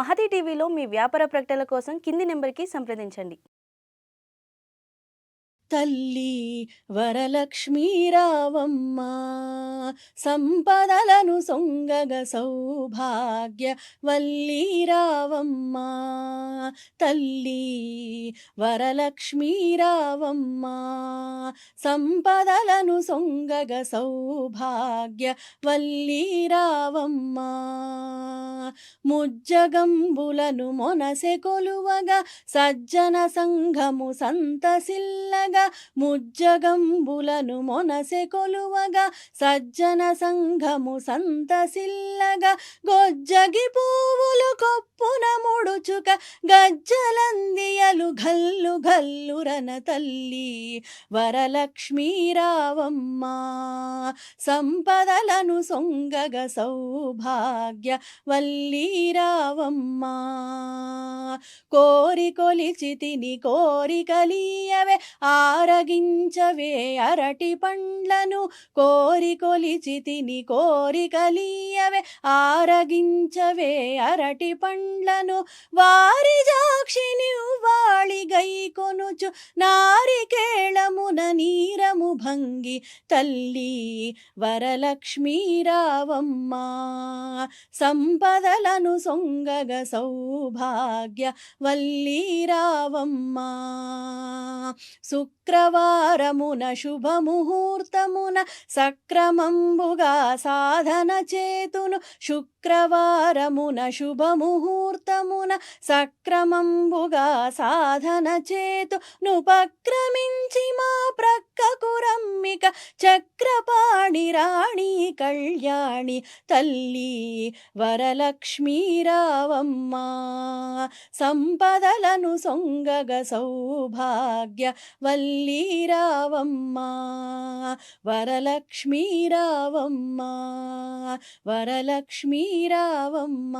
మహతి టీవీలో మీ వ్యాపార ప్రకటనల కోసం కింది నెంబర్కి సంప్రదించండి. తల్లి వరలక్ష్మీ రావమ్మ సంపదలను సొంగగ సౌభాగ్య వల్లి రావమ్మ. తల్లి వరలక్ష్మీ రావమ్మ సంపదలను సొంగగ సౌభాగ్య వల్లీరావమ్మా ముజ్జగంబులను మొనసె కొలువగా సజ్జన సంఘము సంతసిల్లగా ముజ్జగంబులను మొనసె కొలువగా సజ్జన సంఘము సంతసిల్లగా గొజ్జగి పువ్వులు కొప్ప ముడుచుక గజ్జలందియలు గల్లు గల్లురన తల్లి. వరలక్ష్మీ రావమ్మ సంపదలను సొంగగ సౌభాగ్య వల్లి రావమ్మ. కోరి కొలిచి తిని కోరికలీయవే ఆరగించవే అరటి పండ్లను. కోరి కొలిచి తిని కోరికలీయవే ఆరగించవే అరటి పండ్లను. వారి జాక్షిని వాళిగై కొనుచు నారికేళమున వరము భంగి తల్లి వరలక్ష్మీ రావమ్మ. సంపదలను సొంగగ సౌభాగ్య వల్లి రావమ్మ. శుక్రవారమున శుభముహూర్తమున సక్రమంబుగా సాధన చేతును. శుక్రవారమున శుభముహూర్తమున సక్రమంబుగా సాధన చేతు నుపక్రమించి మా ప్రక్కకు రమ్మిక చక్రపాణి రాణి కళ్యాణి తల్లి వరలక్ష్మీ రావమ్మ. సంపదలను సొంగగ సౌభాగ్య వల్లి రావమ్మ. వరలక్ష్మీ రావమ్మ. వరలక్ష్మీ రావమ్మ.